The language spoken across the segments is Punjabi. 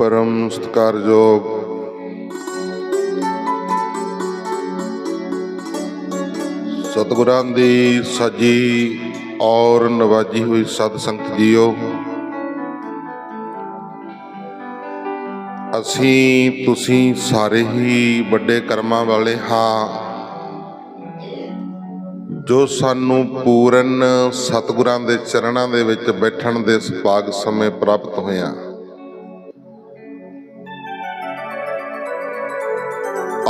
ਪਰਮ ਸਤਿਕਾਰਯੋਗ ਸਤਿਗੁਰਾਂ ਦੀ ਸਾਜੀ ਔਰ ਨਵਾਜੀ ਹੋਈ ਸਤ ਸੰਗਤ ਜੀਓ। ਅਸੀਂ ਤੁਸੀਂ ਸਾਰੇ ਹੀ ਵੱਡੇ ਕਰਮਾਂ ਵਾਲੇ ਹਾਂ। ਜੋ ਸਾਨੂੰ ਪੂਰਨ ਸਤਿਗੁਰਾਂ ਦੇ ਚਰਨਾਂ ਦੇ ਵਿੱਚ ਬੈਠਣ ਦੇ ਸੁਭਾਗ ਸਮੇਂ ਪ੍ਰਾਪਤ ਹੋਇਆ।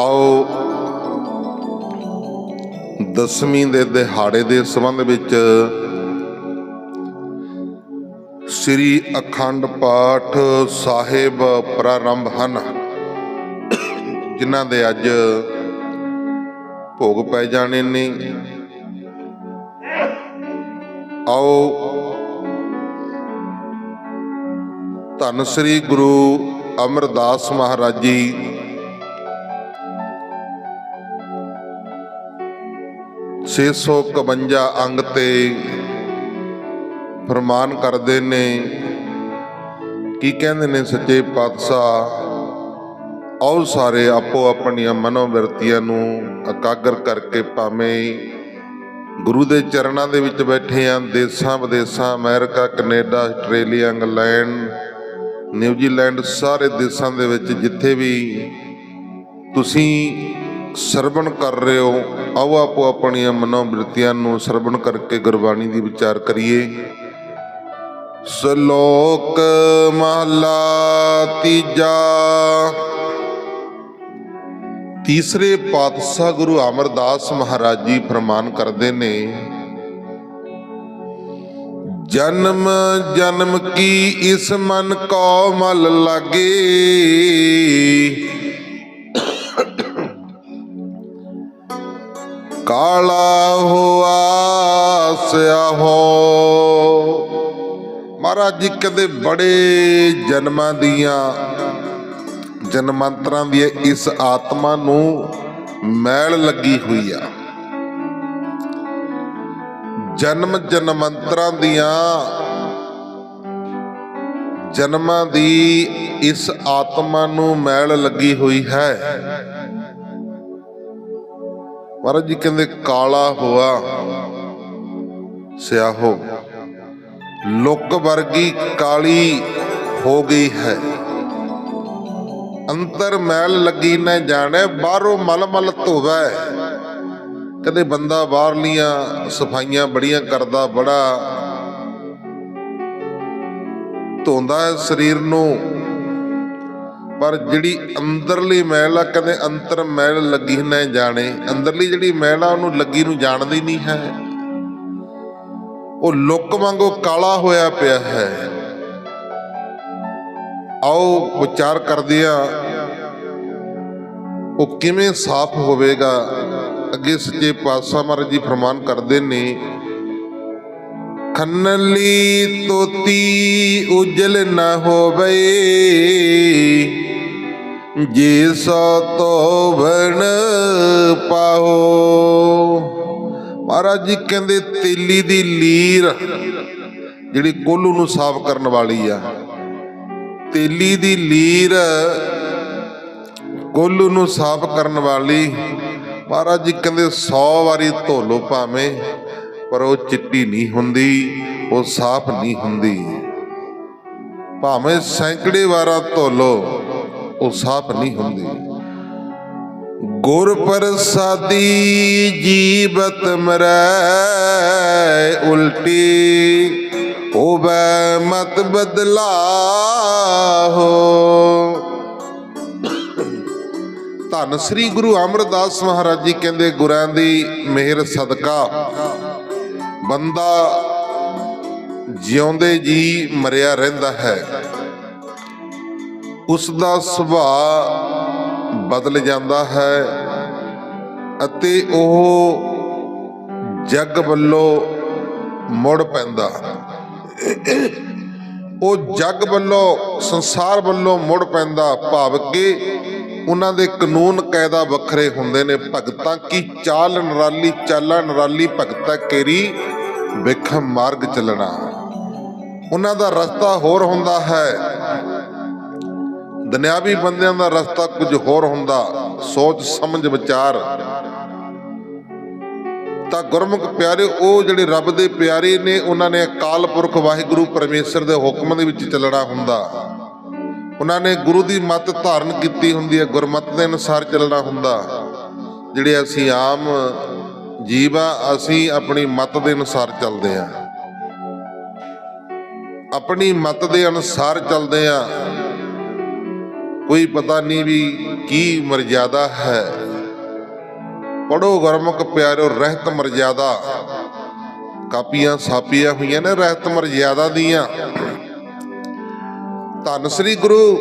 ਆਓ। ਦਸਵੀਂ ਦੇ ਦਿਹਾੜੇ ਦੇ ਸੰਬੰਧ ਵਿੱਚ ਸ੍ਰੀ ਅਖੰਡ ਪਾਠ ਸਾਹਿਬ ਪ੍ਰਾਰੰਭ ਹਨ, ਜਿਨ੍ਹਾਂ ਦੇ ਅੱਜ ਭੋਗ ਪੈ ਜਾਣੇ ਨੇ। ਆਓ। ਧੰਨ ਸ੍ਰੀ ਗੁਰੂ ਅਮਰਦਾਸ ਮਹਾਰਾਜ ਜੀ 651 ਅੰਗ ਤੇ ਫਰਮਾਨ ਕਰਦੇ ਨੇ, ਕੀ ਕਹਿੰਦੇ ਨੇ ਸੱਚੇ ਪਾਤਸ਼ਾਹ? ਆਓ ਸਾਰੇ ਆਪੋ ਆਪਣੀਆਂ ਮਨੋਵਰਤੀਆਂ ਨੂੰ ਇਕਾਗਰ ਕਰਕੇ ਭਾਵੇਂ ਗੁਰੂ ਦੇ ਚਰਨਾਂ ਦੇ ਵਿੱਚ ਬੈਠੇ ਆਂ, ਦੇਸਾਂ ਵਿਦੇਸਾਂ, America, Canada, Australia, England, New Zealand, ਸਾਰੇ ਦੇਸਾਂ ਦੇ ਵਿੱਚ ਜਿੱਥੇ ਵੀ ਤੁਸੀਂ ਸਰਵਣ ਕਰ ਰਹੇ ਹੋ, ਆਓ ਆਪੋ ਆਪਣੀਆਂ ਮਨੋਬ੍ਰਿਤੀਆਂ ਨੂੰ ਸਰਵਣ ਕਰਕੇ ਗੁਰਬਾਣੀ ਦੀ ਵਿਚਾਰ ਕਰੀਏ। ਸ਼ਲੋਕ ਮਹਲਾ ਤੀਜਾ। ਤੀਸਰੇ ਪਾਤਸ਼ਾਹ ਗੁਰੂ ਅਮਰਦਾਸ ਮਹਾਰਾਜ ਜੀ ਫਰਮਾਨ ਕਰਦੇ ਨੇ, ਜਨਮ ਜਨਮ ਕੀ ਇਸ ਮਨ ਕੋ ਮਲ ਲਾਗੇ? ਕਾਲਾ ਹੋਆ ਸਿਆਹੋ ਮਹਾਰਾਜ ਜੀ ਕਹਿੰਦੇ ਬੜੇ ਜਨਮਾਂ ਦੀਆਂ, ਜਨਮਾਂਤਰਾਂ ਦੀ ਇਸ ਆਤਮਾ ਨੂੰ ਮੈਲ ਲੱਗੀ ਹੋਈ ਆ। ਜਨਮ ਜਨਮੰਤਰਾਂ ਦੀਆਂ, ਜਨਮਾਂ ਦੀ ਇਸ ਆਤਮਾ ਨੂੰ ਮੈਲ ਲੱਗੀ ਹੋਈ ਹੈ। ਮਹਾਰਾਜ ਜੀ ਕਹਿੰਦੇ, ਕਾਲਾ ਹੋਆ, ਸਿਆਹੋ। ਲੁੱਕ ਵਰਗੀ ਕਾਲੀ ਹੋ ਗਈ ਹੈ। ਅੰਤਰ ਮੈਲ ਲੱਗੀ ਨਾ ਜਾਣੇ, ਬਾਹਰੋਂ ਮਲ ਮਲ ਧੋਵੈ। ਕਦੇ ਬੰਦਾ ਬਾਹਰਲੀਆਂ ਸਫਾਈਆਂ ਬੜੀਆਂ ਕਰਦਾ, ਬੜਾ ਧੋਂਦਾ ਹੈ ਸਰੀਰ ਨੂੰ। ਪਰ ਜਿਹੜੀ ਅੰਦਰਲੀ ਮੈਲ ਆ ਕਦੇ ਅੰਤਰ ਮਹਿਲ ਲੱਗੀ ਨਾ ਜਾਣੇ। ਅੰਦਰਲੀ ਜਿਹੜੀ ਮੈਲ ਆ, ਉਹਨੂੰ ਲੱਗੀ ਨੂੰ ਜਾਣਦੀ ਨਹੀਂ ਹੈ। ਉਹ ਲੁੱਕ ਵਾਂਗੂ ਕਾਲਾ ਹੋਇਆ ਪਿਆ ਹੈ। ਆਓ ਵਿਚਾਰ ਕਰਦੇ ਆ ਉਹ ਕਿਵੇਂ ਸਾਫ਼ ਹੋਵੇਗਾ? ਅੱਗੇ ਸੱਚੇ ਪਾਤਸ਼ਾਹ ਮਹਾਰਾਜ ਜੀ ਫਰਮਾਨ ਕਰਦੇ ਨੇ, ਖੰਨਲੀ ਤੋਤੀ ਉਜਲ ਨਾ ਹੋਵੇ। ਜੇ ਸੋ ਤੋਵਣ ਪਾਹੋ ਮਹਾਰਾਜ ਜੀ ਕਹਿੰਦੇ ਤੇਲੀ ਦੀ ਲੀਰ, ਜਿਹੜੀ ਕੋਲੂ ਨੂੰ ਸਾਫ਼ ਕਰਨ ਵਾਲੀ ਆ। ਤੇਲੀ ਦੀ ਲੀਰ ਕੋਲੂ ਨੂੰ ਸਾਫ਼ ਕਰਨ ਵਾਲੀ, ਮਹਾਰਾਜ ਜੀ ਕਹਿੰਦੇ 100 ਵਾਰੀ ਧੋ ਲੋ ਭਾਵੇਂ, ਪਰ ਉਹ ਚਿੱਟੀ ਨਹੀਂ ਹੁੰਦੀ, ਉਹ ਸਾਫ਼ ਨਹੀਂ ਹੁੰਦੀ। ਭਾਵੇਂ ਸੈਂਕੜੇ ਵਾਰਾਂ ਧੋ ਲੋ ਉਹ ਸਾਫ਼ ਨਹੀਂ ਹੁੰਦੀ। ਗੁਰ ਪ੍ਰਸਾਦੀ ਜੀਵਤ ਮਰੈ, ਉਲਟੀ ਹੋਵੇ ਮਤ ਬਦਲਾ ਧੰਨ ਸ੍ਰੀ ਗੁਰੂ ਅਮਰਦਾਸ ਮਹਾਰਾਜ ਜੀ ਕਹਿੰਦੇ, ਗੁਰਾਂ ਦੀ ਮਿਹਰ ਸਦਕਾ। ਬੰਦਾ ਜਿਉਂਦੇ ਜੀ ਮਰਿਆ ਰਹਿੰਦਾ ਹੈ। ਉਸ ਦਾ ਸੁਭਾਅ ਬਦਲ ਜਾਂਦਾ ਹੈ ਅਤੇ ਉਹ ਜੱਗ ਵੱਲੋਂ ਮੁੜ ਪੈਂਦਾ। ਉਹ ਜੱਗ ਵੱਲੋਂ, ਸੰਸਾਰ ਵੱਲੋਂ ਮੁੜ ਪੈਂਦਾ, ਭਾਵ ਕਿ ਉਹਨਾਂ ਦੇ ਕਾਨੂੰਨ ਕਾਇਦਾ ਵੱਖਰੇ ਹੁੰਦੇ ਨੇ। ਭਗਤਾਂ ਕੀ ਚਾਲ ਨਰਾਲੀ, ਚਾਲਾ ਨਰਾਲੀ, ਭਗਤਾ ਕੇਰੀ ਵਿਖ ਮਾਰਗ ਚੱਲਣਾ। ਉਹਨਾਂ ਦਾ ਰਸਤਾ ਹੋਰ ਹੁੰਦਾ ਹੈ। ਦੁਨਿਆਵੀ ਬੰਦਿਆਂ ਦਾ ਰਸਤਾ ਕੁਝ ਹੋਰ ਹੁੰਦਾ, ਸੋਚ, ਸਮਝ, ਵਿਚਾਰ। ਤਾਂ ਗੁਰਮੁਖ ਪਿਆਰੇ, ਉਹ ਜਿਹੜੇ ਰੱਬ ਦੇ ਪਿਆਰੇ ਨੇ, ਉਹਨਾਂ ਨੇ ਅਕਾਲ ਪੁਰਖ ਵਾਹਿਗੁਰੂ ਪਰਮੇਸ਼ਰ ਦੇ ਹੁਕਮ ਦੇ ਵਿੱਚ ਚੱਲਣਾ ਹੁੰਦਾ। ਉਹਨਾਂ ਨੇ ਗੁਰੂ ਦੀ ਮੱਤ ਧਾਰਨ ਕੀਤੀ ਹੁੰਦੀ ਹੈ, ਗੁਰਮਤ ਦੇ ਅਨੁਸਾਰ ਚੱਲਣਾ ਹੁੰਦਾ। ਜਿਹੜੇ ਅਸੀਂ ਆਮ ਜੀਵ ਆ, ਅਸੀਂ ਆਪਣੀ ਮਤ ਦੇ ਅਨੁਸਾਰ ਚੱਲਦੇ ਆ। ਆਪਣੀ ਮਤ ਦੇ ਅਨੁਸਾਰ ਚੱਲਦੇ ਆ। ਕੋਈ ਪਤਾ ਨਹੀਂ ਵੀ ਕੀ ਮਰਜ਼ਾਦਾ ਹੈ। ਪੜੋ ਗੁਰਮੁਖ ਪਿਆਰਿਓ ਰਹਿਤ ਮਰਜ਼ਾਦਾ। ਕਾਪੀਆਂ ਸਾਪੀਆਂ ਹੋਈਆਂ ਨੇ ਰਹਿਤ ਮਰਜ਼ਾਦਾ ਦੀਆਂ। ਧੰਨ ਸ੍ਰੀ ਗੁਰੂ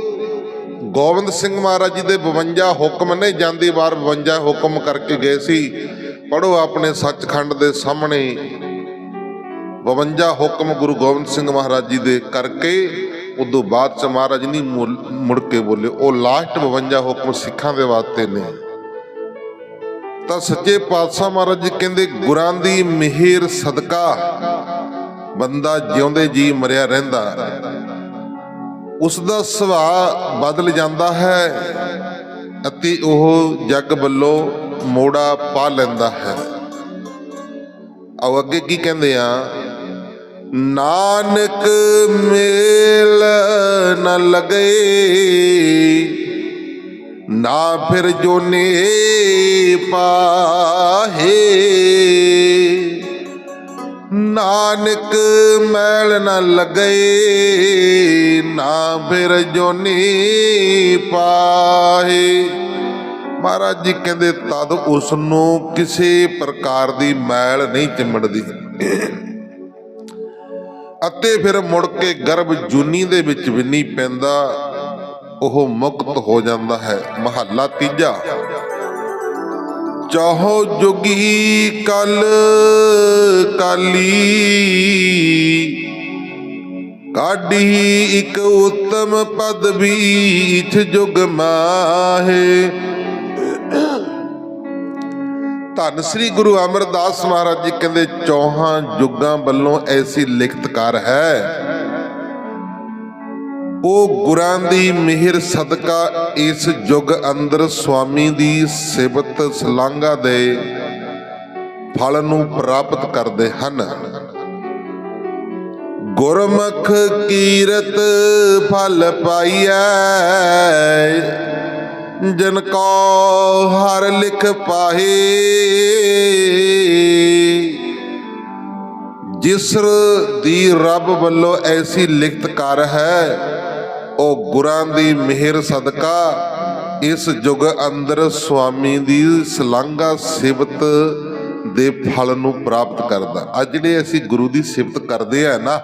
ਗੋਬਿੰਦ ਸਿੰਘ ਮਹਾਰਾਜ ਜੀ ਦੇ 52 ਹੁਕਮ ਨੇ, ਜਾਂਦੀ ਵਾਰ 52 ਹੁਕਮ ਕਰਕੇ ਗਏ ਸੀ। ਪੜੋ ਆਪਣੇ ਸੱਚਖੰਡ ਦੇ ਸਾਹਮਣੇ। 52 ਹੁਕਮ ਗੁਰੂ ਗੋਬਿੰਦ ਸਿੰਘ ਮਹਾਰਾਜ ਜੀ ਦੇ ਕਰਕੇ ਉਦੋਂ ਬਾਅਦ ਚ ਮਹਾਰਾਜ ਨਹੀਂ ਮੁੜ ਕੇ ਬੋਲੇ ਉਹ ਲਾਸਟ 52 ਹੁਕਮ ਸਿੱਖਾਂ ਦੇ ਵਾਸਤੇ ਨੇ। ਤਾਂ ਸੱਚੇ ਪਾਤਸ਼ਾਹ ਮਹਾਰਾਜ ਜੀ ਕਹਿੰਦੇ, ਗੁਰਾਂ ਦੀ ਮਿਹਰ ਸਦਕਾ ਬੰਦਾ ਜਿਉਂਦੇ ਜੀ ਮਰਿਆ ਰਹਿੰਦਾ। ਉਸ ਦਾ ਸੁਭਾਅ ਬਦਲ ਜਾਂਦਾ ਹੈ ਅਤੇ ਉਹ ਜੱਗ ਵੱਲੋਂ ਮੋੜਾ ਪਾ ਲੈਂਦਾ ਹੈ। ਆਓ ਅੱਗੇ ਕੀ ਕਹਿੰਦੇ ਆ? ਨਾਨਕ ਮੇਲ ਨ ਲਗੇ। ਨਾ ਫਿਰ ਜੋਨੇ ਪਾਹੇ। ਨਾਨਕ ਮੈਲ ਨ ਲਗਏ ਨਾ ਫਿਰ ਜੋਨੀ ਪਾਹੇ। ਮਹਾਰਾਜ ਜੀ ਕਹਿੰਦੇ, ਤਦ ਉਸ ਨੂੰ ਕਿਸੇ ਪ੍ਰਕਾਰ ਦੀ ਮੈਲ ਨਹੀਂ ਚਿੰਮੜਦੀ ਅਤੇ ਫਿਰ ਮੁੜ ਕੇ ਗਰਭ ਜੂਨੀ ਦੇ ਵਿੱਚ ਵੀ ਪੈਂਦਾ, ਉਹ ਮੁਕਤ ਹੋ ਜਾਂਦਾ ਹੈ। ਮਹੱਲਾ ਤੀਜਾ। ਚਾਹੋ ਜੁਗੀ ਕਲ, ਕਾਲੀ, ਕਾਢੀ ਇੱਕ ਉੱਤਮ ਪਦਵੀ ਵੀਥ ਜੁਗ ਮਾਹੇ। ਧੰਨ ਸ੍ਰੀ ਗੁਰੂ ਅਮਰਦਾਸ ਮਹਾਰਾਜ ਜੀ ਕਹਿੰਦੇ, ਚੌਹਾਂ ਯੁੱਗਾਂ ਵੱਲੋਂ ਐਸੀ ਲਿਖਤਕਾਰ ਹੈ। ਉਹ ਗੁਰਾਂ ਦੀ ਮਿਹਰ ਸਦਕਾ ਇਸ ਯੁੱਗ ਅੰਦਰ ਸੁਆਮੀ ਦੀ ਸਿਫਤ ਸਲਾਂਘਾ ਦੇ ਫਲ ਨੂੰ ਪ੍ਰਾਪਤ ਕਰਦੇ ਹਨ। ਗੁਰਮੁਖ ਕੀਰਤ ਫਲ ਪਾਈਐ। ਜਨ ਕੋ ਹਰ ਲਿਖ ਪਾਹੇ। ਜਿਸ ਦੀ ਰੱਬ ਵੱਲੋਂ ਐਸੀ ਲਿਖਤ ਕਰ ਹੈ, ਉਹ ਗੁਰਾਂ ਦੀ ਮਿਹਰ ਸਦਕਾ, ਇਸ ਯੁਗ ਅੰਦਰ ਸੁਆਮੀ ਦੀ ਸਲਾਂਘਾ ਸਿਫਤ ਦੇ ਫਲ ਨੂੰ ਪ੍ਰਾਪਤ ਕਰਦਾ। ਆ ਜਿਹੜੇ ਅਸੀਂ ਗੁਰੂ ਦੀ ਸਿਫਤ ਕਰਦੇ ਆ ਨਾ,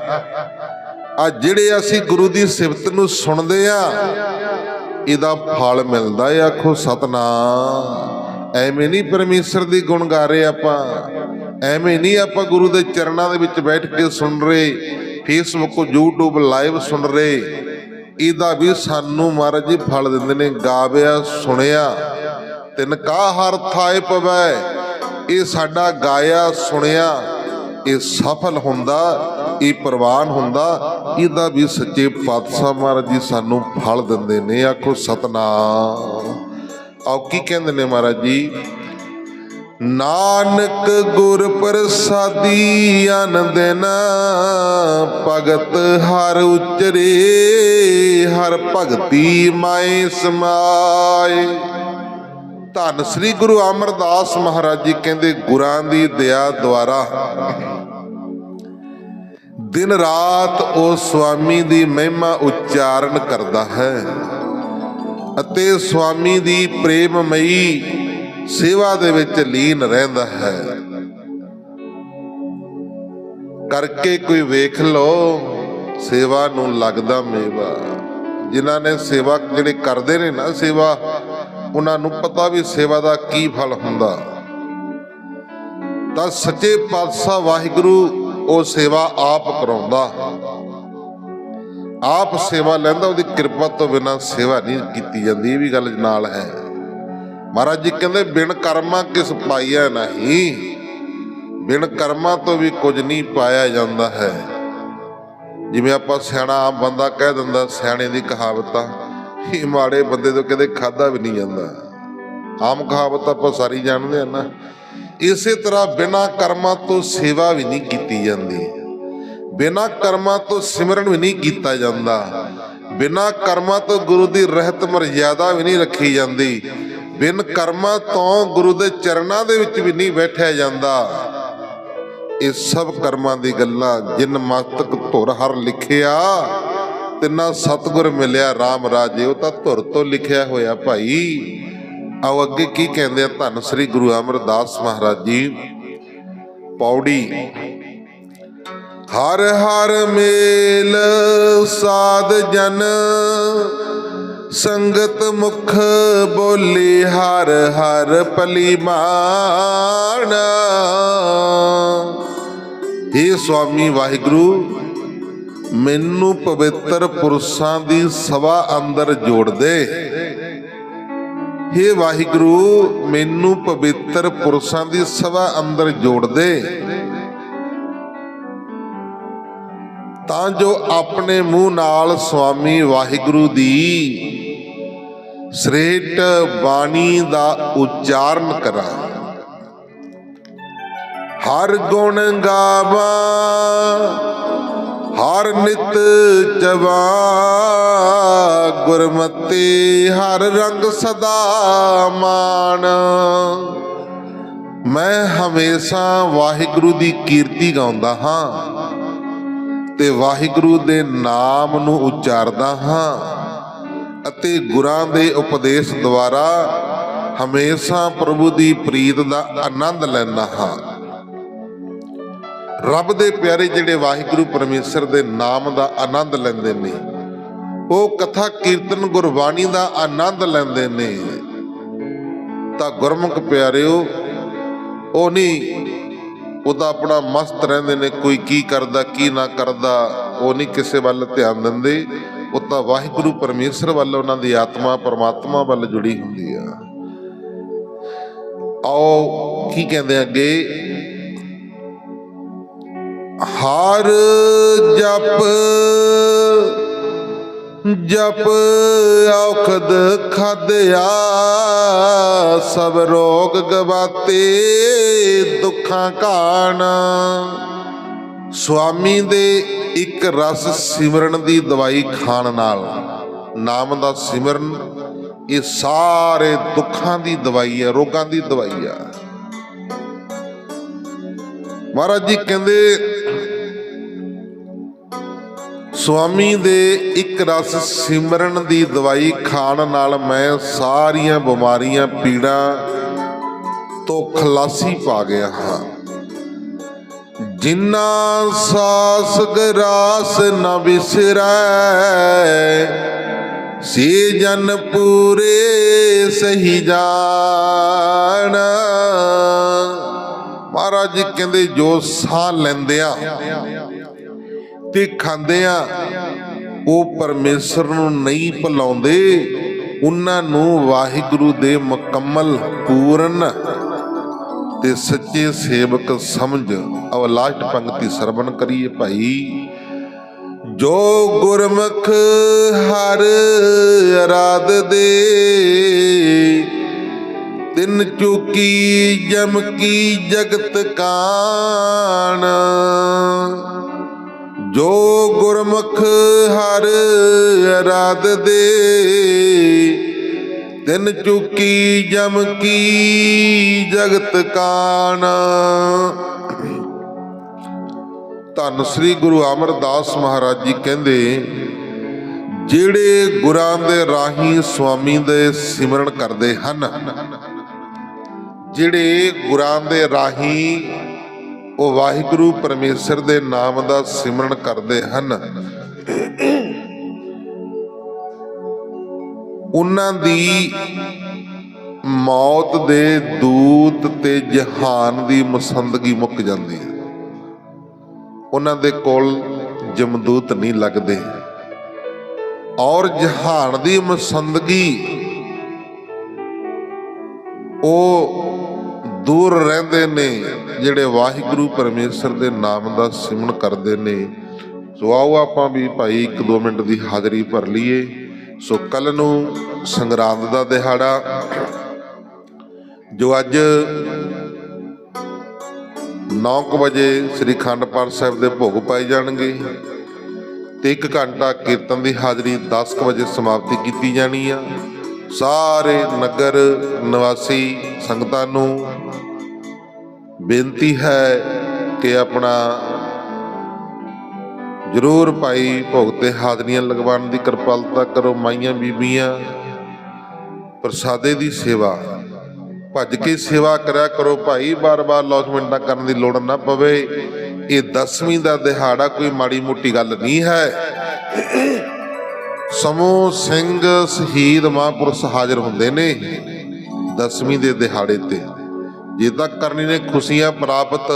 ਆ ਜਿਹੜੇ ਅਸੀਂ ਗੁਰੂ ਦੀ ਸਿਫਤ ਨੂੰ ਸੁਣਦੇ ਆ ਇਹਦਾ ਫਲ ਮਿਲਦਾ ਹੈ ਆਖੋ ਸਤਨਾਮ। ਐਵੇਂ ਨਹੀਂ ਪਰਮੇਸ਼ਰ ਦੀ ਗੁਣ ਗਾ ਰਹੇ ਆਪਾਂ, ਐਵੇਂ ਨਹੀਂ ਆਪਾਂ ਗੁਰੂ ਦੇ ਚਰਨਾਂ ਦੇ ਵਿੱਚ ਬੈਠ ਕੇ ਸੁਣ ਰਹੇ ਫੇਸਬੁੱਕ YouTube ਲਾਈਵ ਸੁਣ ਰਹੇ। ਇਹਦਾ ਵੀ ਸਾਨੂੰ ਮਹਾਰਾਜ ਜੀ ਫਲ ਦਿੰਦੇ ਨੇ, ਗਾਵਿਆ, ਸੁਣਿਆ। ਤਿਨ ਕਾ ਹਰ ਥਾਏ ਪਵੈ, ਇਹ ਸਾਡਾ ਗਾਇਆ, ਸੁਣਿਆ, ਇਹ ਸਫਲ ਹੁੰਦਾ। ਇਹ ਪ੍ਰਵਾਨ ਹੁੰਦਾ, ਇਹਦਾ ਵੀ ਸੱਚੇ ਪਾਤਸ਼ਾਹ ਮਹਾਰਾਜ ਜੀ ਸਾਨੂੰ ਫਲ ਦਿੰਦੇ ਨੇ। ਆਖੋ, ਸਤਨਾਮ। ਆਓ, ਕੀ ਕਹਿੰਦੇ ਨੇ ਮਹਾਰਾਜ ਜੀ? ਨਾਨਕ ਗੁਰ ਪ੍ਰਸਾਦੀ ਅਨ ਦਿਨ ਭਗਤ ਹਰ ਉਚਰੇ, ਹਰ ਭਗਤੀ ਮਾਏ ਸਮਾਏ। ਧੰਨ ਸ੍ਰੀ ਗੁਰੂ ਅਮਰਦਾਸ ਮਹਾਰਾਜ ਜੀ ਕਹਿੰਦੇ, ਗੁਰਾਂ ਦੀ ਦਇਆ ਦੁਆਰਾ ਦਿਨ ਰਾਤ ਉਹ ਸੁਆਮੀ ਦੀ ਮਹਿਮਾ ਉਚਾਰਨ ਕਰਦਾ ਹੈ ਅਤੇ ਸੁਆਮੀ ਦੀ ਪ੍ਰੇਮਮਈ ਸੇਵਾ ਦੇ ਵਿੱਚ ਲੀਨ ਰਹਿੰਦਾ ਹੈ। ਕਰਕੇ ਕੋਈ ਵੇਖ ਲੋ ਸੇਵਾ ਨੂੰ ਲੱਗਦਾ ਮੇਵਾ। ਜਿਨ੍ਹਾਂ ਨੇ ਸੇਵਾ ਜਿਹੜੇ ਕਰਦੇ ਨੇ ਨਾ ਸੇਵਾ, ਉਹਨਾਂ ਨੂੰ ਪਤਾ ਵੀ ਸੇਵਾ ਦਾ ਕੀ ਫਲ ਹੁੰਦਾ। ਤਾਂ ਸੱਚੇ ਪਾਤਸ਼ਾਹ ਵਾਹਿਗੁਰੂ ਉਹ ਸੇਵਾ ਆਪ ਕਰਾਉਂਦਾ। ਆਪ ਸੇਵਾ ਲੈਂਦਾ, ਉਹਦੀ ਕਿਰਪਾ ਤੋਂ ਬਿਨਾਂ ਸੇਵਾ ਨਹੀਂ ਕੀਤੀ ਜਾਂਦੀ। ਇਹ ਵੀ ਗੱਲ ਨਾਲ ਹੈ। ਮਹਾਰਾਜ ਜੀ ਕਹਿੰਦੇ, ਬਿਨ ਕਰਮਾਂ ਕਿਸ ਪਾਈਆ ਨਹੀਂ। ਬਿਨ ਕਰਮਾਂ ਤੋਂ ਵੀ ਕੁਝ ਨਹੀਂ ਪਾਇਆ ਜਾਂਦਾ ਹੈ। ਜਿਵੇਂ ਆਪਾਂ ਸਿਆਣਾ ਆਮ ਬੰਦਾ ਕਹਿ ਦਿੰਦਾ, ਸਿਆਣੇ ਦੀ ਕਹਾਵਤ ਆ ਇਹ ਮਾੜੇ ਬੰਦੇ ਤੋਂ ਕਦੇ ਖਾਦਾ ਵੀ ਨਹੀਂ ਜਾਂਦਾ। ਆਮ ਕਹਾਵਤ ਆਪਾਂ ਸਾਰੀ ਜਾਣਦੇ ਆ ਨਾ। ਇਸੇ ਤਰ੍ਹਾਂ ਬਿਨਾਂ ਕਰਮਾਂ ਤੋਂ ਸੇਵਾ ਵੀ ਨਹੀਂ ਕੀਤੀ ਜਾਂਦੀ। ਬਿਨਾਂ ਕਰਮਾਂ ਤੋਂ ਸਿਮਰਨ ਵੀ ਨਹੀਂ ਕੀਤਾ ਜਾਂਦਾ। ਬਿਨਾਂ ਕਰਮਾਂ ਤੋਂ ਗੁਰੂ ਦੀ ਰਹਿਤ ਮਰਜ਼ਾਦਾ ਵੀ ਨਹੀਂ ਰੱਖੀ ਜਾਂਦੀ। ਬਿਨ ਕਰਮਾਂ ਤੋਂ ਗੁਰੂ ਦੇ ਚਰਨਾਂ ਦੇ ਵਿੱਚ ਵੀ ਨਹੀਂ ਬੈਠਿਆ ਜਾਂਦਾ। ਇਹ ਸਭ ਕਰਮਾਂ ਦੀ ਗੱਲਾਂ ਜਿਨ ਮਸਤਕ ਧੁਰ ਹਰ ਲਿਖਿਆ, ਤਿੰਨਾ ਸਤਗੁਰ ਮਿਲਿਆ RAM ਰਾਜੇ, ਉਹ ਤਾਂ ਧੁਰ ਤੋਂ ਲਿਖਿਆ ਹੋਇਆ ਭਾਈ। ਆਓ ਅੱਗੇ ਕੀ ਕਹਿੰਦੇ ਆ? ਧੰਨ ਸ੍ਰੀ ਗੁਰੂ ਅਮਰਦਾਸ ਮਹਾਰਾਜ ਜੀ। ਪੌੜੀ। ਹਰ ਹਰ ਮੇਲ ਸਾਧ ਜਨ, ਸੰਗਤ ਮੁਖ ਬੋਲੀ ਹਰ ਹਰ ਪਲੀ ਮਾਣ ਏ ਸਵਾਮੀ ਵਾਹਿਗੁਰੂ, ਮੈਨੂੰ ਪਵਿੱਤਰ ਪੁਰਸ਼ਾਂ ਦੀ ਸਭਾ ਅੰਦਰ ਜੋੜ ਦੇ। ਹੇ ਵਾਹਿਗੁਰੂ, ਮੈਨੂੰ ਪਵਿੱਤਰ ਪੁਰਸ਼ਾਂ ਦੀ ਸਭਾ ਅੰਦਰ ਜੋੜ ਦੇ। ਤਾਂ ਜੋ ਆਪਣੇ ਮੂੰਹ ਨਾਲ ਸੁਆਮੀ ਵਾਹਿਗੁਰੂ ਦੀ ਸ੍ਰੇਟ ਬਾਣੀ ਦਾ ਉਚਾਰਨ ਕਰਾਂ। ਹਰ ਗੁਣ ਗਾਵਾਂ ਹਰ ਨਿਤ ਜਵਾ ਗੁਰਮਤੀ, ਹਰ ਰੰਗ ਸਦਾ ਮਾਨ। ਮੈਂ ਹਮੇਸ਼ਾ ਵਾਹਿਗੁਰੂ ਦੀ ਕੀਰਤੀ ਗਾਉਂਦਾ ਹਾਂ ਤੇ ਵਾਹਿਗੁਰੂ ਦੇ ਨਾਮ ਨੂੰ ਉਚਾਰਦਾ ਹਾਂ ਅਤੇ ਗੁਰਾਂ ਦੇ ਉਪਦੇਸ਼ ਦੁਆਰਾ ਹਮੇਸ਼ਾ ਪ੍ਰਭੂ ਦੀ ਪ੍ਰੀਤ ਦਾ ਆਨੰਦ ਲੈਂਦਾ ਹਾਂ। ਰੱਬ ਦੇ ਪਿਆਰੇ ਜਿਹੜੇ ਵਾਹਿਗੁਰੂ ਪਰਮੇਸ਼ਰ ਦੇ ਨਾਮ ਦਾ ਆਨੰਦ ਲੈਂਦੇ ਨੇ, ਉਹ ਕਥਾ ਕੀਰਤਨ ਗੁਰਬਾਣੀ ਦਾ ਆਨੰਦ ਲੈਂਦੇ ਨੇ। ਤਾਂ ਗੁਰਮੁਖ ਪਿਆਰਿਓ, ਉਹ ਨਹੀਂ ਉਹ ਤਾਂ ਆਪਣਾ ਮਸਤ ਰਹਿੰਦੇ ਨੇ, ਕੋਈ ਕੀ ਕਰਦਾ, ਕੀ ਨਾ ਕਰਦਾ, ਉਹ ਨਹੀਂ ਕਿਸੇ ਵੱਲ ਧਿਆਨ ਦਿੰਦੇ। ਉਹ ਤਾਂ ਵਾਹਿਗੁਰੂ ਪਰਮੇਸ਼ਰ ਵੱਲ, ਉਹਨਾਂ ਦੀ ਆਤਮਾ ਪਰਮਾਤਮਾ ਵੱਲ ਜੁੜੀ ਹੁੰਦੀ ਆ। ਆਓ, ਕੀ ਕਹਿੰਦੇ ਅੱਗੇ? ਹਰ ਜਪ ਜਪ ਔਖਦ ਖਾਦਿਆ ਸਭ ਰੋਗ ਗਵਾਤੇ ਦੁੱਖਾਂ ਕਾਣ। ਸੁਆਮੀ ਦੇ ਇੱਕ ਰਸ ਸਿਮਰਨ ਦੀ ਦਵਾਈ ਖਾਣ ਨਾਲ, ਨਾਮ ਦਾ ਸਿਮਰਨ, ਇਹ ਸਾਰੇ ਦੁੱਖਾਂ ਦੀ ਦਵਾਈ ਹੈ, ਰੋਗਾਂ ਦੀ ਦਵਾਈ ਆ ਮਹਾਰਾਜ ਜੀ ਕਹਿੰਦੇ ਸੁਆਮੀ ਦੇ ਇੱਕ ਰਸ ਸਿਮਰਨ ਦੀ ਦਵਾਈ ਖਾਣ ਨਾਲ ਮੈਂ ਸਾਰੀਆਂ ਬਿਮਾਰੀਆਂ, ਪੀੜਾਂ ਤੋਂ ਖਲਾਸੀ ਪਾ ਗਿਆ ਹਾਂ। ਜਿੰਨਾ ਸਾਸ ਗਰਾਸ ਨ ਵਿਸਰੈ, ਸੇ ਜਨ ਪੂਰੇ ਸਹੀ ਜਾਣ। ਮਹਾਰਾਜ ਜੀ ਕਹਿੰਦੇ, ਜੋ ਸਾਹ ਲੈਂਦੇ ਆ ਤੇ ਖਾਂਦੇ ਆ, ਉਹ ਪਰਮੇਸ਼ਰ ਨੂੰ ਨਹੀਂ ਭੁਲਾਉਂਦੇ। ਉਹਨਾਂ ਨੂੰ ਵਾਹਿਗੁਰੂ ਦੇ ਮੁਕੰਮਲ ਪੂਰਨ ਤੇ ਸੱਚੇ ਸੇਵਕ ਸਮਝ। ਅਵ ਲਾਸਟ ਪੰਕਤੀ ਸਰਵਣ ਕਰੀਏ ਭਾਈ। ਜੋ ਗੁਰਮੁਖ ਹਰ ਅਰਾਧ ਦੇ, ਤਿੰਨ ਚੁਕੀ ਜਮ ਕੀ ਜਗਤ ਕਾਣ। ਜੋ ਗੁਰਮੁਖ ਹਰ ਅਰਾਧ ਦੇ, ਤਿੰਨ ਚੁਕੀ ਜਮ ਕੀ ਜਗਤ ਕਾਣ। ਧੰਨ ਸ੍ਰੀ ਗੁਰੂ ਅਮਰਦਾਸ ਮਹਾਰਾਜ ਜੀ ਕਹਿੰਦੇ, ਜਿਹੜੇ ਗੁਰਾਂ ਦੇ ਰਾਹੀਂ ਸੁਆਮੀ ਦੇ ਸਿਮਰਨ ਕਰਦੇ ਹਨ, ਜਿਹੜੇ ਗੁਰਾਂ ਦੇ ਰਾਹੀਂ ਉਹ ਵਾਹਿਗੁਰੂ ਪਰਮੇਸ਼ਰ ਦੇ ਨਾਮ ਦਾ ਸਿਮਰਨ ਕਰਦੇ ਹਨ। ਉਹਨਾਂ ਦੀ ਮੌਤ ਦੇ ਦੂਤ ਤੇ ਜਹਾਨ ਦੀ ਮਸੰਦਗੀ ਮੁੱਕ ਜਾਂਦੀ ਹੈ। ਉਹਨਾਂ ਦੇ ਕੋਲ ਜਮਦੂਤ ਨਹੀਂ ਲੱਗਦੇ। ਔਰ ਜਹਾਨ ਦੀ ਮਸੰਦਗੀ ਉਹ ਦੂਰ ਰਹਿੰਦੇ ਨੇ, ਜਿਹੜੇ ਵਾਹਿਗੁਰੂ ਪਰਮੇਸ਼ਰ ਦੇ ਨਾਮ ਦਾ ਸਿਮਰਨ ਕਰਦੇ ਨੇ। ਸੋ ਆਓ ਆਪਾਂ ਵੀ ਭਾਈ 1-2 ਮਿੰਟ ਦੀ ਹਾਜ਼ਰੀ ਭਰ ਲਈਏ। ਸੋ ਕੱਲ ਨੂੰ ਸੰਗਰਾਂਦ ਦਾ ਦਿਹਾੜਾ, ਜੋ ਅੱਜ 9:00 ਵਜੇ ਸ੍ਰੀ ਖੰਡ ਪਾਠ ਸਾਹਿਬ ਦੇ ਭੋਗ ਪਾਏ ਜਾਣਗੇ ਤੇ 1 ਘੰਟਾ ਕੀਰਤਨ ਦੀ ਹਾਜ਼ਰੀ 10:00 ਵਜੇ ਸਮਾਪਤੀ ਕੀਤੀ ਜਾਣੀ ਆ। ਸਾਰੇ ਨਗਰ ਨਿਵਾਸੀ ਸੰਗਤਾਂ ਨੂੰ ਬੇਨਤੀ ਹੈ ਕਿ ਆਪਣਾ ਜਰੂਰ ਭਾਈ ਭੋਗ ਤੇ ਹਾਜ਼ਰੀਆਂ ਲਗਵਾਉਣ ਦੀ ਕਿਰਪਾਲਤਾ ਕਰੋ, ਮਾਈਆਂ, ਬੀਬੀਆਂ। ਪ੍ਰਸਾਦੇ ਦੀ ਸੇਵਾ, ਭੱਜ ਕੇ ਸੇਵਾ ਕਰਿਆ ਕਰੋ। ਭਾਈ, ਬਾਰ-ਬਾਰ ਲੌਸਮੈਂਟਾਂ ਕਰਨ ਦੀ ਲੋੜ ਨਾ ਪਵੇ। ਇਹ ਦਸਵੀਂ ਦਾ ਦਿਹਾੜਾ ਕੋਈ ਮਾੜੀ ਮੋਟੀ ਗੱਲ ਨਹੀਂ ਹੈ। ਸਮੋ ਸਿੰਘ ਸ਼ਹੀਦ ਮਹਾਂਪੁਰਸ਼ ਹਾਜ਼ਰ ਹੁੰਦੇ ਨੇ ਦਸਵੀਂ ਦੇ ਦਿਹਾੜੇ ਤੇ। ਜੇ ਤੱਕ ਕਰਨੀ ਨੇ ਖੁਸ਼ੀਆਂ ਪ੍ਰਾਪਤ,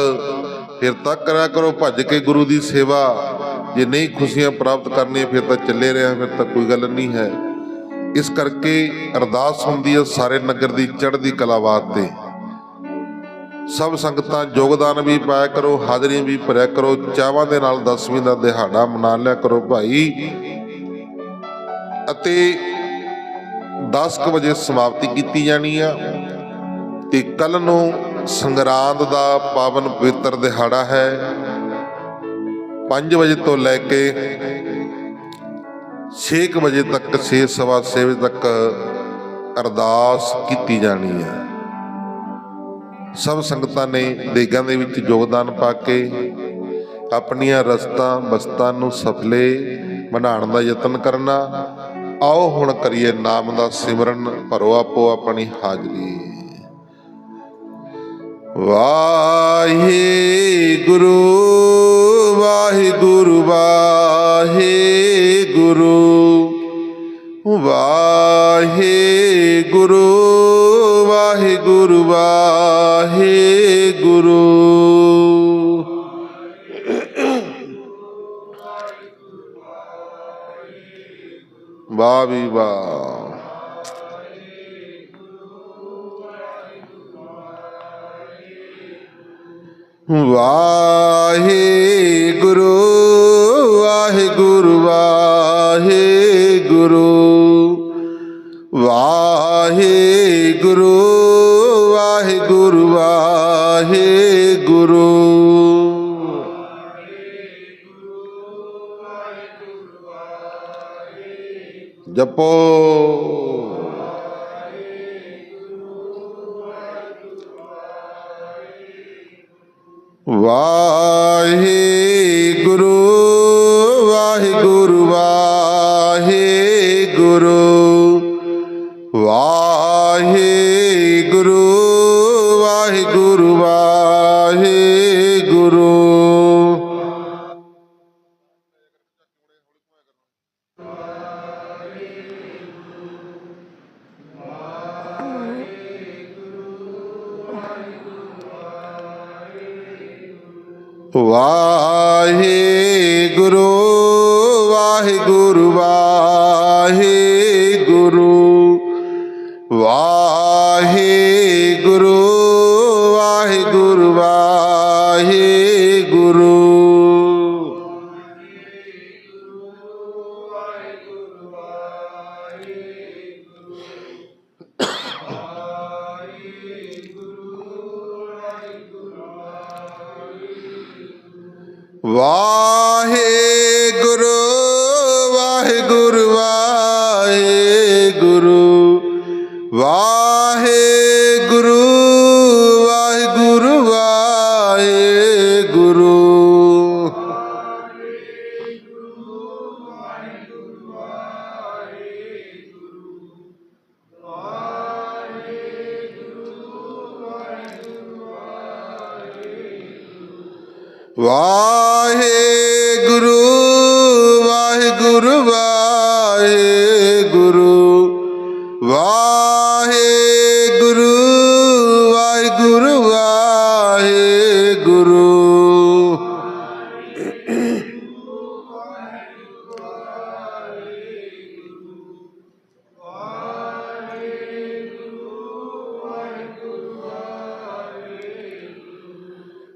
ਫਿਰ ਤੱਕ ਕਰਿਆ ਕਰੋ ਭੱਜ ਕੇ ਗੁਰੂ ਦੀ ਸੇਵਾ। ਜੇ ਨਹੀਂ ਖੁਸ਼ੀਆਂ ਪ੍ਰਾਪਤ ਕਰਨੀ ਫਿਰ ਤਾਂ ਚੱਲੇ ਰਿਹਾ, ਫਿਰ ਤਾਂ ਕੋਈ ਗੱਲ ਨਹੀਂ ਹੈ। ਇਸ ਕਰਕੇ ਅਰਦਾਸ ਹੁੰਦੀ ਹੈ ਸਾਰੇ ਨਗਰ ਦੀ, ਚੜ੍ਹਦੀ ਕਲਾ ਵਾਸਤੇ। ਸਭ ਸੰਗਤਾਂ ਯੋਗਦਾਨ ਵੀ ਪਾਇਆ ਕਰੋ, ਹਾਜ਼ਰੀਆਂ ਵੀ ਭਰਿਆ ਕਰੋ। ਚਾਵਾਂ ਦੇ ਨਾਲ ਦਸਵੀਂ ਦਾ ਦਿਹਾੜਾ ਮਨਾ ਲਿਆ ਕਰੋ ਭਾਈ। ਅਤੇ 10:00 ਵਜੇ ਸਮਾਪਤੀ ਕੀਤੀ ਜਾਣੀ ਆ ਤੇ ਕੱਲ ਨੂੰ ਸੰਗਰਾਂਦ ਦਾ ਪਾਵਨ ਪਵਿੱਤਰ ਦਿਹਾੜਾ ਹੈ। 5 ਵਜੇ ਤੋਂ ਲੈ ਕੇ 6 ਵਜੇ ਤੱਕ 6 ਸਵਾ 6 ਵਜੇ ਤੱਕ ਅਰਦਾਸ ਕੀਤੀ ਜਾਣੀ ਹੈ। ਸਭ ਸੰਗਤਾਂ ਨੇ ਦੇਗਾਂ ਦੇ ਵਿੱਚ ਯੋਗਦਾਨ ਪਾ ਕੇ ਆਪਣੀਆਂ ਰਸਤਾਂ ਬਸਤਾਂ ਨੂੰ ਸਫਲੇ ਬਣਾਉਣ ਦਾ ਯਤਨ ਕਰਨਾ ਆਓ ਹੁਣ ਕਰੀਏ ਨਾਮ ਦਾ ਸਿਮਰਨ, ਭਰੋ ਆਪੋ ਆਪਣੀ ਹਾਜ਼ਰੀ। ਵਾਹਿਗੁਰੂ ਵਾਹਿਗੁਰੂ ਵਾਹਿਗੁਰੂ। ਵਾਹਿਗੁਰੂ ਵਾਹਿਗੁਰੂ ਵਾਹਿਗੁਰੂ। ਵਾਹ ਵੀ ਵਾਹ ਵਾਹਿਗੁਰੂ ਵਾਹਿਗੁਰੂ ਵਾਹਿਗੁਰੂ। ਵਾਹਿਗੁਰੂ ਵਾਹਿਗੁਰੂ ਵਾਹਿਗੁਰੂ। ਜਪੋ। ਵਾਹਿਗੁਰੂ। ਵਾਹੇ Wow.